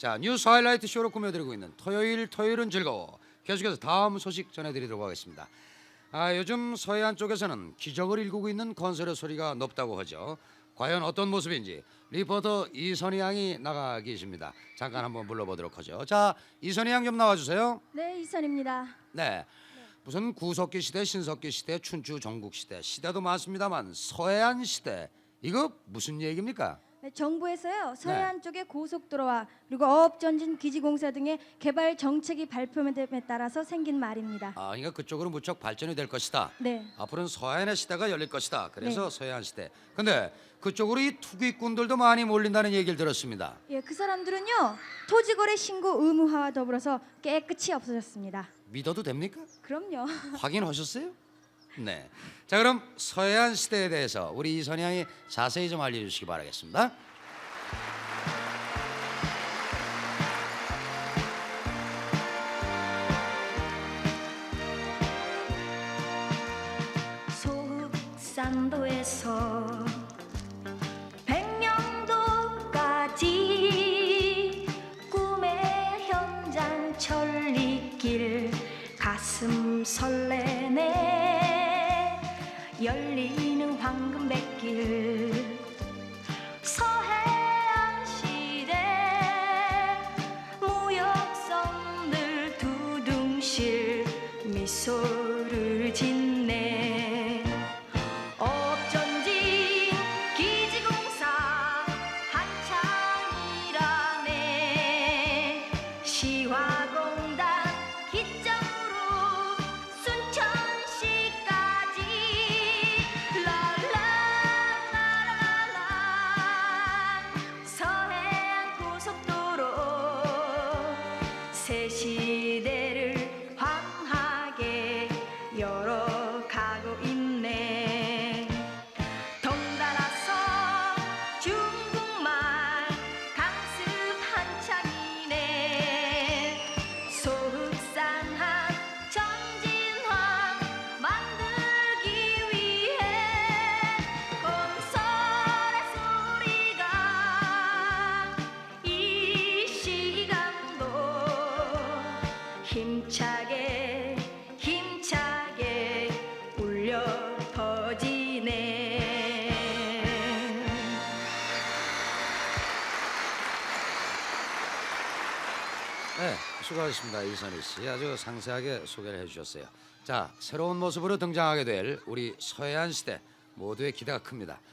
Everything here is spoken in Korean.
자 뉴스 하이라이트 쇼로 꾸며드리고 있는 토요일 토요일은 즐거워 계속해서 다음 소식 전해드리도록 하겠습니다. 아 요즘 서해안 쪽에서는 기적을 일구고 있는 건설의 소리가 높다고 하죠. 과연 어떤 모습인지 리포터 이선희 양이 나가 계십니다. 잠깐 한번 불러보도록 하죠. 자 이선희 양 좀 나와주세요. 네, 이선입니다. 네. 무슨 구석기 시대, 신석기 시대, 춘추 전국 시대 시대도 많습니다만 서해안 시대 이거 무슨 얘기입니까? 네, 정부에서요 서해안 쪽의 고속도로와 그리고 어업전진 기지공사 등의 개발 정책이 발표됨에 따라서 생긴 말입니다. 아, 그러니까 그쪽으로 무척 발전이 될 것이다. 네, 앞으로는 서해안의 시대가 열릴 것이다. 그래서 네. 서해안 시대. 근데 그쪽으로 이 투기꾼들도 많이 몰린다는 얘기를 들었습니다. 예, 그 사람들은요 토지거래 신고 의무화와 더불어서 깨끗이 없어졌습니다. 믿어도 됩니까? 그럼요. 확인하셨어요? 네. 자, 그럼 서해안 시대에 대해서 우리 이선희 양이 자세히 좀 알려주시기 바라겠습니다. 소흑산도에서 백령도까지 꿈의 현장 천리길 가슴 설레네 열리는 황금백길. 서해안 시대 무역선들 두둥실 미소 새 시대를 황하게 열어 힘차게 힘차게 울려 퍼지네 네, 수고하셨습니다. 이선희 씨. 아주 상세하게 소개를 해주셨어요. 자, 새로운 모습으로 등장하게 될 우리 서해안 시대 모두의 기대가 큽니다.